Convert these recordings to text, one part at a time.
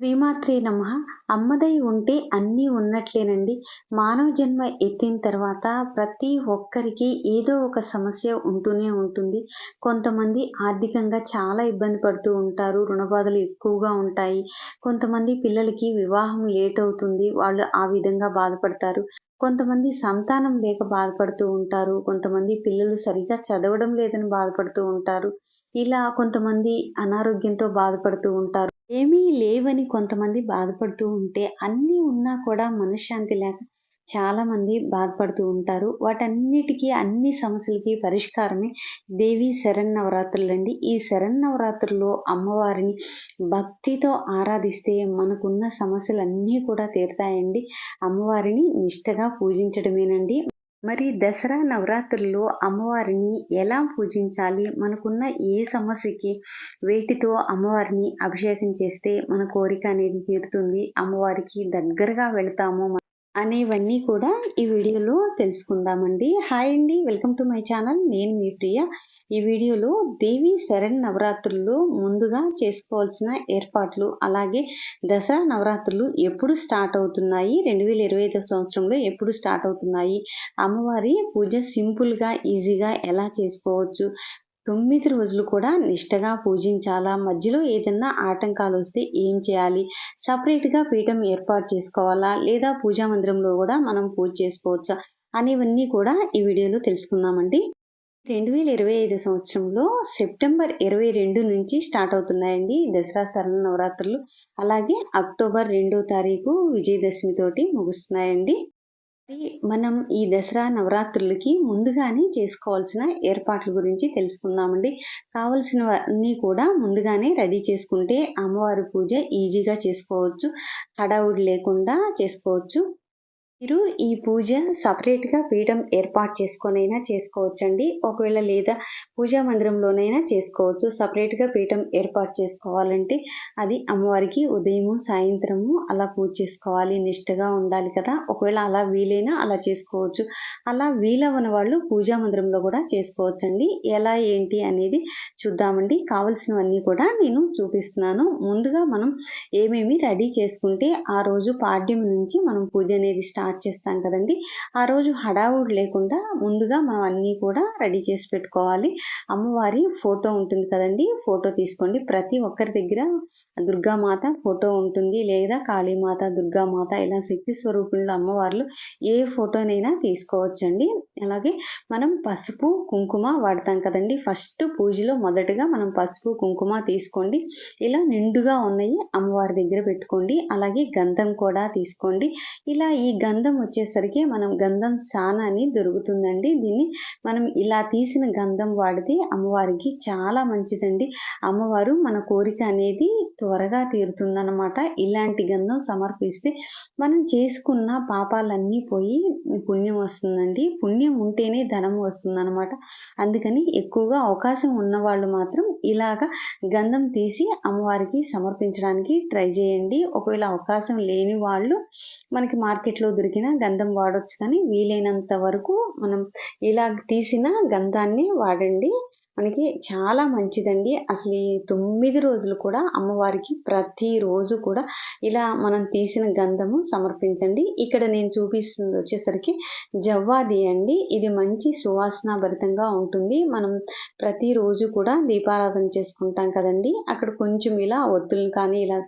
శ్రీమాత్రే నమ. అమ్మదై ఉంటే అన్నీ ఉన్నట్లేనండి. మానవ జన్మ ఎత్తిన తర్వాత ప్రతి ఒక్కరికి ఏదో ఒక సమస్య ఉంటూనే ఉంటుంది. కొంతమంది ఆర్థికంగా చాలా ఇబ్బంది పడుతూ ఉంటారు. రుణబాధలు ఎక్కువగా ఉంటాయి. కొంతమంది పిల్లలకి వివాహం లేట్ అవుతుంది వాళ్ళు ఆ విధంగా బాధపడతారు. కొంతమంది సంతానం లేక బాధపడుతూ ఉంటారు. కొంతమంది పిల్లలు సరిగా చదవడం లేదని బాధపడుతూ ఉంటారు. ఇలా కొంతమంది అనారోగ్యంతో బాధపడుతూ ఉంటారు. ఏమీ లేవని కొంతమంది బాధపడుతూ ఉంటే అన్నీ ఉన్నా కూడా మనశ్శాంతి లేక చాలామంది బాధపడుతూ ఉంటారు. వాటన్నిటికీ అన్ని సమస్యలకి పరిష్కారమే దేవి శరన్నవరాత్రులు అండి ఈ శరన్నవరాత్రుల్లో అమ్మవారిని భక్తితో ఆరాధిస్తే మనకున్న సమస్యలన్నీ కూడా తీరుతాయండి. అమ్మవారిని నిష్టగా పూజించడమేనండి. మరి దసరా నవరాత్రుల్లో అమ్మవారిని ఎలా పూజించాలి? మనకున్న ఏ సమస్యకి వేటితో అమ్మవారిని అభిషేకం చేస్తే మన కోరిక అనేది తీరుతుంది? అమ్మవారికి దగ్గరగా వెళతాము అనేవన్నీ కూడా ఈ వీడియోలో తెలుసుకుందామండి. హాయ్ అండి వెల్కమ్ టు మై ఛానల్ నేను మీ ప్రియ. ఈ వీడియోలో దేవి శరణ్ నవరాత్రుల్లో ముందుగా చేసుకోవాల్సిన ఏర్పాట్లు అలాగే దసరా నవరాత్రులు ఎప్పుడు స్టార్ట్ అవుతున్నాయి రెండు వేల ఇరవై ఐదో సంవత్సరంలో ఎప్పుడు స్టార్ట్ అవుతున్నాయి అమ్మవారి పూజ సింపుల్గా ఈజీగా ఎలా చేసుకోవచ్చు తొమ్మిది రోజులు కూడా నిష్టగా పూజించాలా? మధ్యలో ఏదన్నా ఆటంకాలు వస్తే ఏం చేయాలి? సపరేట్గా పీఠం ఏర్పాటు చేసుకోవాలా? లేదా పూజా మందిరంలో కూడా మనం పూజ చేసుకోవచ్చా? అనేవన్నీ కూడా ఈ వీడియోలో తెలుసుకుందామండి. రెండు వేల ఇరవై ఐదు సంవత్సరంలో సెప్టెంబర్ ఇరవై రెండు నుంచి స్టార్ట్ అవుతున్నాయండి దసరా శరణ నవరాత్రులు. అలాగే అక్టోబర్ రెండో తారీఖు విజయదశమి తోటి ముగుస్తున్నాయండి. మనం ఈ దసరా నవరాత్రులకి ముందుగానే చేసుకోవాల్సిన ఏర్పాట్ల గురించి తెలుసుకుందామండి. కావలసినవన్నీ కూడా ముందుగానే రెడీ చేసుకుంటే అమ్మవారి పూజ ఈజీగా చేసుకోవచ్చు. హడావుడి లేకుండా చేసుకోవచ్చు. మీరు ఈ పూజ సపరేట్గా పీఠం ఏర్పాటు చేసుకొనైనా చేసుకోవచ్చండి. ఒకవేళ లేదా పూజా మందిరంలోనైనా చేసుకోవచ్చు. సపరేట్గా పీఠం ఏర్పాటు చేసుకోవాలంటే అది అమ్మవారికి ఉదయము సాయంత్రము అలా పూజ చేసుకోవాలి. నిష్టగా ఉండాలి కదా. ఒకవేళ అలా వీలైనా అలా చేసుకోవచ్చు. అలా వీలవని వాళ్ళు పూజా మందిరంలో కూడా చేసుకోవచ్చండి. ఎలా ఏంటి అనేది చూద్దామండి. కావలసినవన్నీ కూడా నేను చూపిస్తున్నాను. ముందుగా మనం ఏమేమి రెడీ చేసుకుంటే ఆ రోజు పాడ్యం నుంచి మనం పూజ అనేది స్టార్ట్ స్టార్ట్ చేస్తాం కదండి. ఆ రోజు హడావుడు లేకుండా ముందుగా మనం అన్నీ కూడా రెడీ చేసి పెట్టుకోవాలి. అమ్మవారి ఫోటో ఉంటుంది కదండి. ఫోటో తీసుకోండి. ప్రతి ఒక్కరి దగ్గర దుర్గామాత ఫోటో ఉంటుంది. లేదా కాళీమాత దుర్గామాత ఇలా శక్తి స్వరూపుల అమ్మవార్లు ఏ ఫోటోనైనా తీసుకోవచ్చండి. అలాగే మనం పసుపు కుంకుమ వాడతాం కదండి. ఫస్ట్ పూజలో మొదటగా మనం పసుపు కుంకుమ తీసుకోండి. ఇలా నిండుగా ఉన్నాయి అమ్మవారి దగ్గర పెట్టుకోండి. అలాగే గంధం కూడా తీసుకోండి. ఇలా ఈ గంధం గంధం వచ్చేసరికి మనం గంధం అని దొరుకుతుందండి. దీన్ని మనం ఇలా తీసిన గంధం వాడితే అమ్మవారికి చాలా మంచిదండి. అమ్మవారు మన కోరిక అనేది త్వరగా తీరుతుందన్నమాట. ఇలాంటి గంధం సమర్పిస్తే మనం చేసుకున్న పాపాలన్నీ పోయి పుణ్యం వస్తుందండి. పుణ్యం ఉంటేనే ధనం వస్తుందన్నమాట. అందుకని ఎక్కువగా అవకాశం ఉన్న వాళ్ళు మాత్రం ఇలాగ గంధం తీసి అమ్మవారికి సమర్పించడానికి ట్రై చేయండి. ఒకవేళ అవకాశం లేని వాళ్ళు మనకి మార్కెట్లో దొరికిన గంధం వాడవచ్చు కానీ వీలైనంత వరకు మనం ఇలా తీసిన గంధాన్ని వాడండి. మనకి చాలా మంచిదండి. అసలు ఈ తొమ్మిది రోజులు కూడా అమ్మవారికి ప్రతిరోజు కూడా ఇలా మనం తీసిన గంధము సమర్పించండి. ఇక్కడ నేను చూపిస్తుంది వచ్చేసరికి జవ్వాది అండి. ఇది మంచి సువాసన భరితంగా ఉంటుంది. మనం ప్రతిరోజు కూడా దీపారాధన చేసుకుంటాం కదండి. అక్కడ కొంచెం ఇలా ఒత్తులు కానీ ఇలా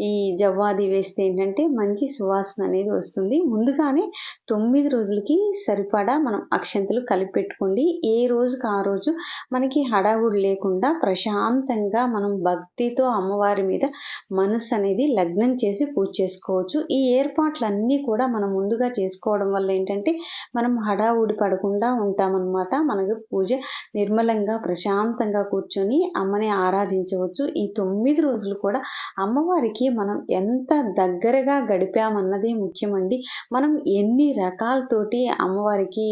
ఈ జవ్వాది వేస్తే ఏంటంటే మంచి సువాసన అనేది వస్తుంది. ముందుగానే తొమ్మిది రోజులకి సరిపడా మనం అక్షంతలు కలిపి పెట్టుకోండి. ఏ రోజుకి ఆ రోజు మన మనకి హడావుడు లేకుండా ప్రశాంతంగా మనం భక్తితో అమ్మవారి మీద మనసు అనేది లగ్నం చేసి పూజ చేసుకోవచ్చు. ఈ ఏర్పాట్లన్నీ కూడా మనం ముందుగా చేసుకోవడం వల్ల ఏంటంటే మనం హడావుడి పడకుండా ఉంటామన్నమాట. మనకు పూజ నిర్మలంగా ప్రశాంతంగా కూర్చొని అమ్మని ఆరాధించవచ్చు. ఈ తొమ్మిది రోజులు కూడా అమ్మవారికి అమ్మవారికి మనం ఎంత దగ్గరగా గడిపామన్నది ముఖ్యమండి. మనం ఎన్ని రకాలతోటి అమ్మవారికి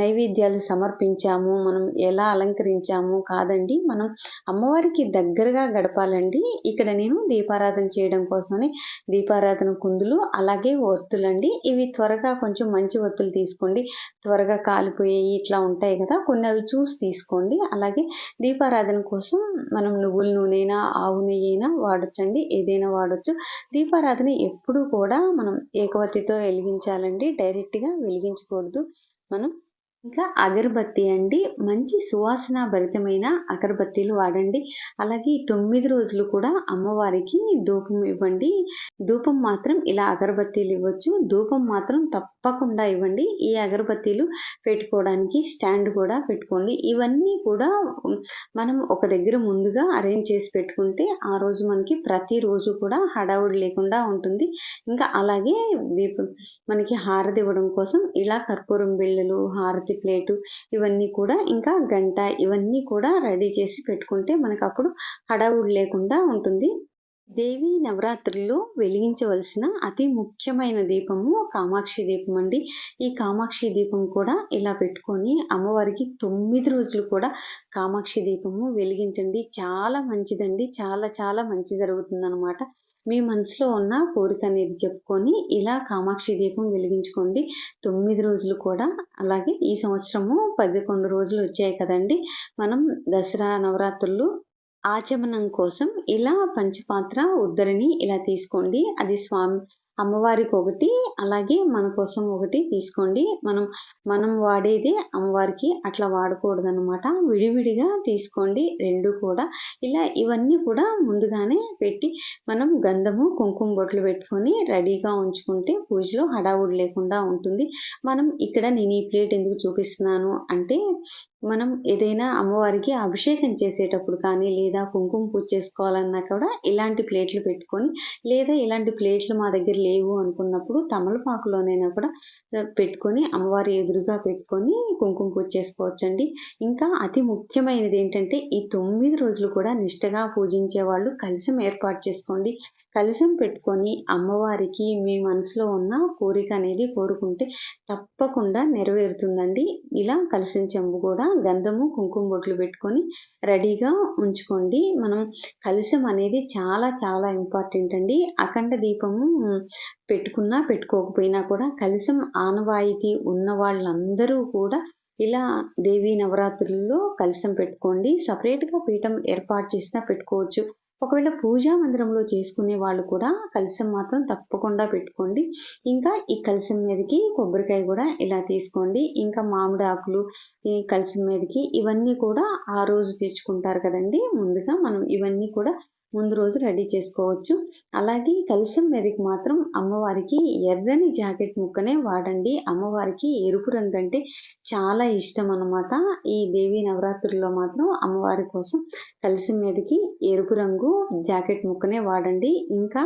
నైవేద్యాలు సమర్పించాము మనం ఎలా అలంకరి అలంకరించాము కాదండి. మనం అమ్మవారికి దగ్గరగా గడపాలండి. ఇక్కడ నేను దీపారాధన చేయడం కోసమని దీపారాధన కుందులు, అలాగే ఒత్తులండి. ఇవి త్వరగా కొంచెం మంచి ఒత్తులు తీసుకోండి. త్వరగా కాలిపోయేవి ఇట్లా ఉంటాయి కదా! కొన్ని అవి చూసి తీసుకోండి. అలాగే దీపారాధన కోసం మనం నువ్వుల నూనె అయినా, ఆవు నెయ్యైనా అయినా వాడొచ్చండి. ఏదైనా వాడచ్చు దీపారాధన ఎప్పుడూ కూడా మనం ఏకవతితో వెలిగించాలండి. డైరెక్ట్‌గా వెలిగించకూడదు. మనం ఇంకా అగరబత్తి అండి. మంచి సువాసన భరితమైన అగరబత్తీలు వాడండి. అలాగే తొమ్మిది రోజులు కూడా అమ్మవారికి ధూపం ఇవ్వండి. ధూపం మాత్రం ఇలా అగరబత్తీలు ఇవ్వచ్చు. ధూపం మాత్రం తప్పకుండా ఇవ్వండి. ఈ అగరబత్తీలు పెట్టుకోవడానికి స్టాండ్ కూడా పెట్టుకోండి. ఇవన్నీ కూడా మనం ఒక దగ్గర ముందుగా అరేంజ్ చేసి పెట్టుకుంటే, ఆ రోజు మనకి ప్రతిరోజు కూడా హడావుడి లేకుండా ఉంటుంది. ఇంకా అలాగే దీపం మనకి హారతి ఇవ్వడం కోసం ఇలా కర్పూరం బిళ్ళలు, హారతి ప్లేటు ఇవన్నీ కూడా ఇంకా గంట ఇవన్నీ కూడా రెడీ చేసి పెట్టుకుంటే మనకప్పుడు హడావుడి లేకుండా ఉంటుంది. దేవి నవరాత్రుల్లో వెలిగించవలసిన అతి ముఖ్యమైన దీపము కామాక్షి దీపం అండి. ఈ కామాక్షి దీపం కూడా ఇలా పెట్టుకొని అమ్మవారికి తొమ్మిది రోజులు కూడా కామాక్షి దీపము వెలిగించండి. చాలా మంచిదండి. చాలా చాలా మంచి జరుగుతుందనమాట. మీ మనసులో ఉన్న కోరిక అనేది చెప్పుకొని ఇలా కామాక్షి దీపం వెలిగించుకోండి. తొమ్మిది రోజులు కూడా అలాగే ఈ సంవత్సరము 11 రోజులు వచ్చాయి కదండీ! మనం దసరా నవరాత్రులు ఆచమనం కోసం ఇలా పంచపాత్ర ఉద్దరిని ఇలా తీసుకోండి. అది స్వామి అమ్మవారికొకటి, అలాగే మన కోసం ఒకటి తీసుకోండి. మనం మనం వాడేదే అమ్మవారికి అట్లా వాడకూడదనమాట. విడివిడిగా తీసుకోండి రెండు కూడా. ఇలా ఇవన్నీ కూడా ముందుగానే పెట్టి మనం గంధము, కుంకుమ బొట్లు పెట్టుకొని రెడీగా ఉంచుకుంటే పూజలో హడావుడి లేకుండా ఉంటుంది. మనం ఇక్కడ నేను ఈ ప్లేట్ ఎందుకు చూపిస్తున్నాను అంటే, మనం ఏదైనా అమ్మవారికి అభిషేకం చేసేటప్పుడు కానీ, లేదా కుంకుమ పూజ చేసుకోవాలన్నా కూడా ఇలాంటి ప్లేట్లు పెట్టుకొని, లేదా ఇలాంటి ప్లేట్లు మా దగ్గర లేవు అనుకున్నప్పుడు తమలపాకులోనైనా కూడా పెట్టుకొని అమ్మవారి ఎదురుగా పెట్టుకొని కుంకుమ పూజ చేసుకోవచ్చండి. ఇంకా అతి ముఖ్యమైనది ఏంటంటే, ఈ తొమ్మిది రోజులు కూడా నిష్టగా పూజించే వాళ్ళు కలిసం ఏర్పాటు చేసుకోండి. కలశం పెట్టుకొని అమ్మవారికి మీ మనసులో ఉన్న కోరిక అనేది కోరుకుంటే తప్పకుండా నెరవేరుతుందండి. ఇలా కలశం చెంబు కూడా గంధము, కుంకుమ బొట్లు పెట్టుకొని రెడీగా ఉంచుకోండి. మనం కలశం అనేది చాలా చాలా ఇంపార్టెంట్ అండి. అఖండ దీపము పెట్టుకున్నా, పెట్టుకోకపోయినా కూడా కలిసం ఆనవాయితీ ఉన్న వాళ్ళందరూ కూడా ఇలా దేవీ నవరాత్రుల్లో కలిసం పెట్టుకోండి. సపరేట్గా పీఠం ఏర్పాటు చేసినా పెట్టుకోవచ్చు. ఒకవేళ పూజా మందిరంలో చేసుకునే వాళ్ళు కూడా కలిసం మాత్రం తప్పకుండా పెట్టుకోండి. ఇంకా ఈ కలిసం మీదకి కొబ్బరికాయ కూడా ఇలా తీసుకోండి. ఇంకా మామిడి ఆకులు ఈ కలిసం మీదకి ఇవన్నీ కూడా ఆ రోజు తెచ్చుకుంటారు కదండీ! ముందుగా మనం ఇవన్నీ కూడా ముందు రోజు రెడీ చేసుకోవచ్చు. అలాగే కలిసం మీదకి మాత్రం అమ్మవారికి ఎర్రని జాకెట్ ముక్కనే వాడండి. అమ్మవారికి ఎరుపు రంగు అంటే చాలా ఇష్టం అనమాట. ఈ దేవి నవరాత్రుల్లో మాత్రం అమ్మవారి కోసం కలిసం మీదకి ఎరుపు రంగు జాకెట్ ముక్కనే వాడండి. ఇంకా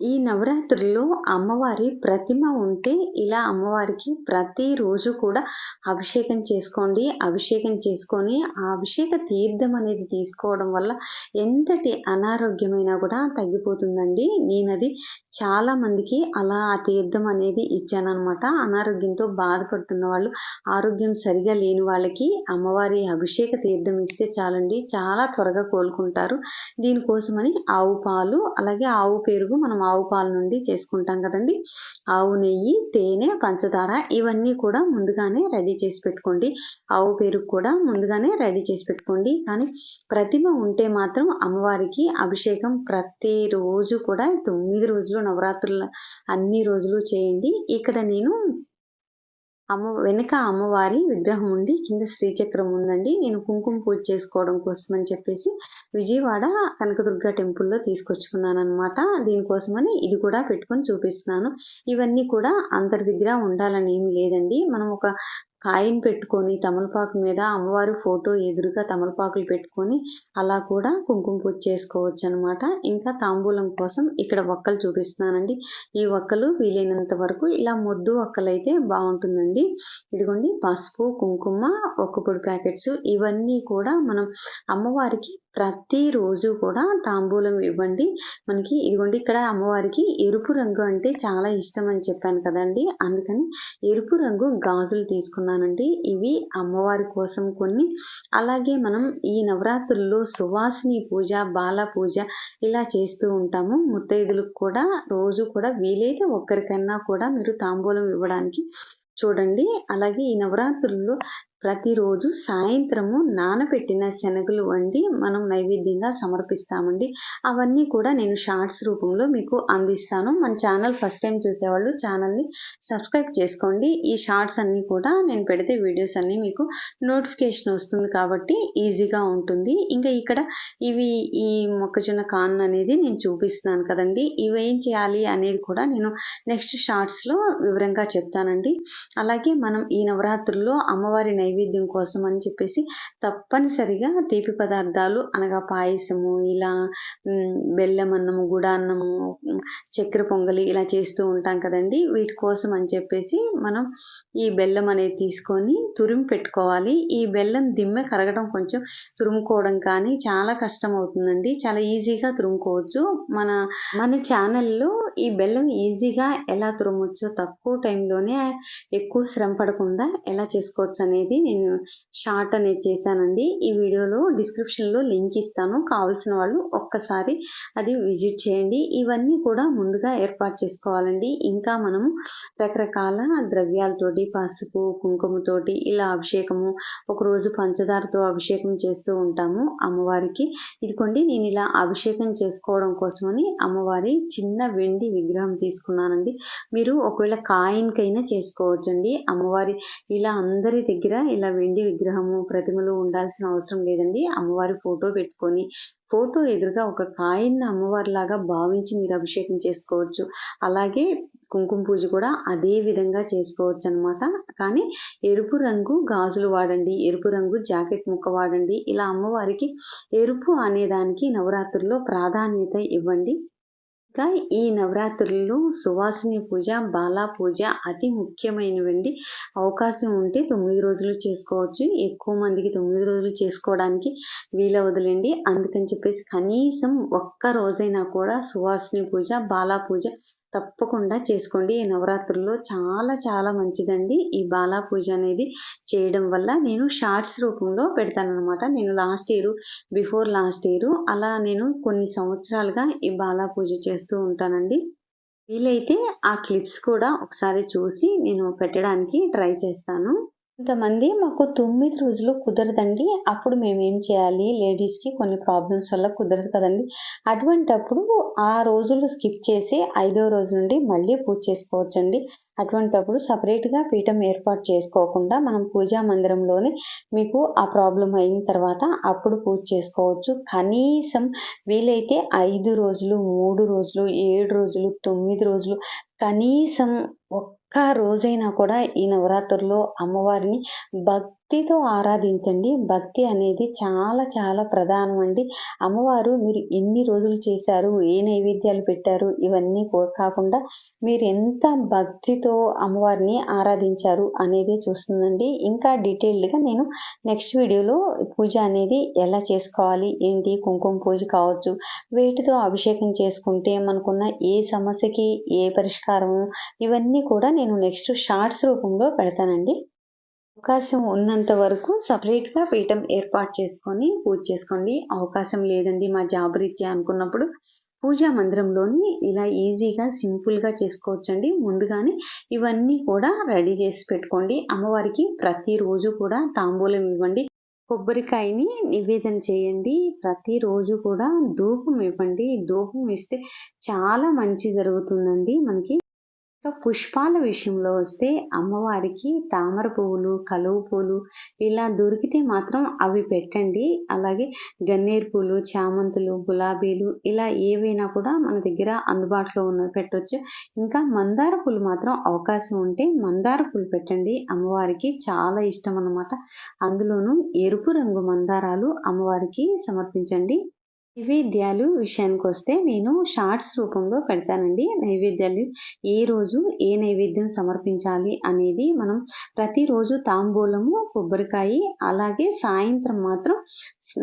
ఈ నవరాత్రుల్లో అమ్మవారి ప్రతిమ ఉంటే ఇలా అమ్మవారికి ప్రతిరోజు కూడా అభిషేకం చేసుకోండి. అభిషేకం చేసుకొని ఆ అభిషేక తీర్థం అనేది తీసుకోవడం వల్ల ఎంతటి అనారోగ్యమైనా కూడా తగ్గిపోతుందండి. నేనది చాలా మందికి అలా ఆ తీర్థం అనేది ఇచ్చానమాట అనారోగ్యంతో బాధపడుతున్న వాళ్ళు, ఆరోగ్యం సరిగా లేని వాళ్ళకి అమ్మవారి అభిషేక తీర్థం ఇస్తే చాలండి. చాలా త్వరగా కోలుకుంటారు. దీనికోసమని ఆవు పాలు, అలాగే ఆవు పెరుగు మనం ఆవు పాల నుండి చేసుకుంటాం కదండీ! ఆవు నెయ్యి, తేనె, పంచదార ఇవన్నీ కూడా ముందుగానే రెడీ చేసి పెట్టుకోండి. ఆవు పెరుగు కూడా ముందుగానే రెడీ చేసి పెట్టుకోండి. కానీ ప్రతిమ ఉంటే మాత్రం అమ్మవారికి అభిషేకం ప్రతిరోజు కూడా తొమ్మిది రోజులు నవరాత్రుల అన్ని రోజులు చేయండి. ఇక్కడ నేను అమ్మ వెనక అమ్మవారి విగ్రహం ఉండి కింద శ్రీచక్రం ఉందండి. నేను కుంకుమ పూజ చేసుకోవడం కోసమని చెప్పేసి విజయవాడ కనకదుర్గ టెంపుల్‌లో తీసుకొచ్చుకున్నాను అనమాట దీనికోసమని ఇది కూడా పెట్టుకొని చూపిస్తున్నాను. ఇవన్నీ కూడా అందరి దగ్గర ఉండాలని ఏమి లేదండి. మనం ఒక కాయిన్ పెట్టుకొని తమలపాకు మీద అమ్మవారి ఫోటో ఎదురుగా తమలపాకులు పెట్టుకొని అలా కూడా కుంకుమ పూజ చేసుకోవచ్చు అనమాట ఇంకా తాంబూలం కోసం ఇక్కడ వక్కలు చూపిస్తున్నానండి. ఈ వక్కలు వీలైనంత వరకు ఇలా మొద్దు వక్కలైతే బాగుంటుందండి ఇదిగోండి పసుపు, కుంకుమ, ఒక్క పొడి ప్యాకెట్స్ ఇవన్నీ కూడా మనం అమ్మవారికి ప్రతిరోజు కూడా తాంబూలం ఇవ్వండి. మనకి ఇదిగోండి ఇక్కడ అమ్మవారికి ఎరుపు రంగు అంటే చాలా ఇష్టం అని చెప్పాను కదండి. అందుకని ఎరుపు రంగు గాజులు తీసుకున్నానండి. ఇవి అమ్మవారి కోసం కొన్ని. అలాగే మనం ఈ నవరాత్రుల్లో సువాసిని పూజ బాల పూజ ఇలా చేస్తూ ఉంటాము. ముత్తైదులకు కూడా రోజు కూడా వీలైతే ఒక్కరికన్నా కూడా మీరు తాంబూలం ఇవ్వడానికి చూడండి. అలాగే ఈ నవరాత్రుల్లో ప్రతిరోజు సాయంత్రము నానబెట్టిన శనగలు వండి మనం నైవేద్యంగా సమర్పిస్తామండి. అవన్నీ కూడా నేను షార్ట్స్ రూపంలో మీకు అందిస్తాను. మన ఛానల్ ఫస్ట్ టైం చూసేవాళ్ళు ఛానల్ని సబ్స్క్రైబ్ చేసుకోండి. ఈ షార్ట్స్ అన్నీ కూడా నేను పెడితే వీడియోస్ అన్నీ మీకు నోటిఫికేషన్ వస్తుంది కాబట్టి ఈజీగా ఉంటుంది. ఇంకా ఇక్కడ ఇవి ఈ మొక్కజొన్న కాన్ అనేది నేను చూపిస్తున్నాను కదండి. ఇవి ఏం చేయాలి అనేది కూడా నేను నెక్స్ట్ షార్ట్స్లో వివరంగా చెప్తానండి. అలాగే మనం ఈ నవరాత్రుల్లో అమ్మవారి నైవేద్యం కోసం అని చెప్పేసి తప్పనిసరిగా తీపి పదార్థాలు అనగా పాయసము ఇలా బెల్లం అన్నము గుడాన్నము చక్కెర పొంగలి ఇలా చేస్తూ ఉంటాం కదండి. వీటి కోసం అని చెప్పేసి మనం ఈ బెల్లం అనేది తీసుకొని తురిమి పెట్టుకోవాలి. ఈ బెల్లం దిమ్మె కరగడం కొంచెం తురుముకోవడం కానీ చాలా కష్టం అవుతుందండి. చాలా ఈజీగా తురుముకోవచ్చు. మన మన ఛానల్లో ఈ బెల్లం ఈజీగా ఎలా తురుమొచ్చో తక్కువ టైంలోనే ఎక్కువ శ్రమ పడకుండా ఎలా చేసుకోవచ్చు అనేది నేను షార్ట్ అనేది చేశానండి. ఈ వీడియోలో డిస్క్రిప్షన్లో లింక్ ఇస్తాను. కావాల్సిన వాళ్ళు ఒక్కసారి అది విజిట్ చేయండి. ఇవన్నీ కూడా ముందుగా ఏర్పాటు చేసుకోవాలండి. ఇంకా మనము రకరకాల ద్రవ్యాలతోటి పసుపు కుంకుమతోటి ఇలా అభిషేకము ఒకరోజు పంచదారతో అభిషేకం చేస్తూ ఉంటాము. అమ్మవారికి ఇదిగోండి నేను ఇలా అభిషేకం చేసుకోవడం కోసమని అమ్మవారి చిన్న వెండి విగ్రహం తీసుకున్నానండి. మీరు ఒకవేళ కాయిన్కైనా చేసుకోవచ్చండి అమ్మవారి ఇలా అందరి దగ్గర ఇలా వెండి విగ్రహము ప్రతిమలు ఉండాల్సిన అవసరం లేదండి. అమ్మవారి ఫోటో పెట్టుకొని ఫోటో ఎదురుగా ఒక కాయన్ని అమ్మవారిలాగా భావించి మీరు అభిషేకం చేసుకోవచ్చు. అలాగే కుంకుమ పూజ కూడా అదే విధంగా చేసుకోవచ్చు అనమాట కానీ ఎరుపు రంగు గాజులు వాడండి ఎరుపు రంగు జాకెట్ ముక్క వాడండి. ఇలా అమ్మవారికి ఎరుపు అనేదానికి నవరాత్రుల్లో ప్రాధాన్యత ఇవ్వండి. ఇంకా ఈ నవరాత్రుల్లో సువాసిని పూజ బాలా పూజ అతి ముఖ్యమైనవండి. అవకాశం ఉంటే తొమ్మిది రోజులు చేసుకోవచ్చు. ఎక్కువ మందికి తొమ్మిది రోజులు చేసుకోవడానికి వీలవదులండి. అందుకని చెప్పేసి కనీసం ఒక్క రోజైనా కూడా సువాసిని పూజ బాలా పూజ తప్పకుండా చేసుకోండి. ఈ నవరాత్రుల్లో చాలా చాలా మంచిదండి. ఈ బాలా పూజ అనేది చేయడం వల్ల నేను షార్ట్స్ రూపంలో పెడతానమాట నేను last year before last year అలా నేను కొన్ని సంవత్సరాలుగా ఈ బాలా పూజ చేస్తూ ఉంటానండి. వీలైతే ఆ క్లిప్స్ కూడా ఒకసారి చూసి నేను పెట్టడానికి ట్రై చేస్తాను. కొంతమంది మాకు తొమ్మిది రోజులు కుదరదండి. అప్పుడు మేము ఏం చేయాలి? లేడీస్కి కొన్ని ప్రాబ్లమ్స్ వల్ల కుదరదు కదండి. అటువంటప్పుడు ఆ రోజులు స్కిప్ చేసి ఐదో రోజు నుండి మళ్ళీ పూజ చేసుకోవచ్చండి. అటువంటప్పుడు సపరేట్గా పీఠం ఏర్పాటు చేసుకోకుండా మనం పూజా మందిరంలోనే మీకు ఆ ప్రాబ్లం అయిన తర్వాత అప్పుడు పూజ చేసుకోవచ్చు. కనీసం వీలైతే ఐదు రోజులు మూడు రోజులు ఏడు రోజులు తొమ్మిది రోజులు కనీసం ఒక్క రోజైనా కూడా ఈ నవరాత్రుల్లో అమ్మవారిని భక్తితో ఆరాధించండి. భక్తి అనేది చాలా చాలా ప్రధానం అండి. అమ్మవారు మీరు ఎన్ని రోజులు చేశారు? ఏ నైవేద్యాలు పెట్టారు? ఇవన్నీ కాకుండా మీరు ఎంత భక్తితో అమ్మవారిని ఆరాధించారు అనేది చూస్తుందండి. ఇంకా డీటెయిల్డ్గా నేను నెక్స్ట్ వీడియోలో పూజ అనేది ఎలా చేసుకోవాలి? ఏంటి? కుంకుమ పూజ కావచ్చు. వేటితో అభిషేకం చేసుకుంటే మనకున్న ఏ సమస్యకి ఏ పరిష్కారము? ఇవన్నీ కూడా నేను నెక్స్ట్ షార్ట్స్ రూపంలో పెడతానండి. అవకాశం ఉన్నంత వరకు సపరేట్గా పీఠం ఏర్పాటు చేసుకొని పూజ చేసుకోండి. అవకాశం లేదండి మా జాబ్ రీత్యా అనుకున్నప్పుడు. పూజా మందిరంలోని ఇలా ఈజీగా సింపుల్గా చేసుకోవచ్చండి. ముందుగానే ఇవన్నీ కూడా రెడీ చేసి పెట్టుకోండి. అమ్మవారికి ప్రతిరోజు కూడా తాంబూలం ఇవ్వండి. కొబ్బరికాయని నివేదన చేయండి. ప్రతిరోజు కూడా ధూపం ఇవ్వండి. ధూపం ఇస్తే చాలా మంచి జరుగుతుందండి మనకి. పుష్పాల విషయంలో వస్తే అమ్మవారికి తామర పువ్వులు కలువ పూలు ఇలా దొరికితే మాత్రం అవి పెట్టండి. అలాగే గన్నేరు పూలు చామంతులు గులాబీలు ఇలా ఏవైనా కూడా మన దగ్గర అందుబాటులో ఉన్న పెట్టవచ్చు ఇంకా మందార పూలు మాత్రం అవకాశం ఉంటే మందార పూలు పెట్టండి. అమ్మవారికి చాలా ఇష్టం అన్నమాట. అందులోనూ ఎరుపు రంగు మందారాలు అమ్మవారికి సమర్పించండి. నైవేద్యాలు విషయానికి వస్తే నేను షార్ట్స్ రూపంలో పెడతానండి. నైవేద్యాలు ఏ రోజు ఏ నైవేద్యం సమర్పించాలి అనేది మనం ప్రతిరోజు తాంబూలము, కొబ్బరికాయ అలాగే సాయంత్రం మాత్రం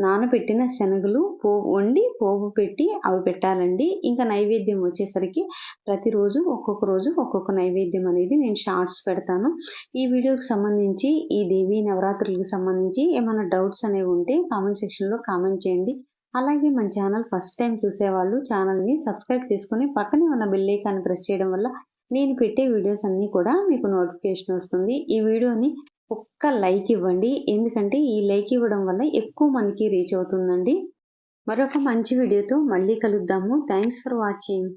నానబెట్టిన శనగలు పో వండి పోపు పెట్టి అవి పెట్టాలండి. ఇంకా నైవేద్యం వచ్చేసరికి ప్రతిరోజు ఒక్కొక్క రోజు ఒక్కొక్క నైవేద్యం అనేది నేను షార్ట్స్ పెడతాను. ఈ వీడియోకి సంబంధించి ఈ దేవీ నవరాత్రులకు సంబంధించి ఏమైనా డౌట్స్ అనేవి ఉంటే కామెంట్ సెక్షన్‌లో కామెంట్ చేయండి. అలాగే మన ఛానల్ ఫస్ట్ టైం చూసేవాళ్ళు ఛానల్‌ని సబ్స్క్రైబ్ చేసుకొని పక్కనే ఉన్న బెల్ ప్రెస్ చేయడం వల్ల నేను పెట్టే వీడియోస్ అన్నీ కూడా మీకు నోటిఫికేషన్ వస్తుంది. ఈ వీడియోని ఒక్క లైక్ ఇవ్వండి. ఎందుకంటే ఈ లైక్ ఇవ్వడం వల్ల ఎక్కువ మనకి రీచ్ అవుతుందండి. మరొక మంచి వీడియోతో మళ్ళీ కలుద్దాము. Thanks for watching.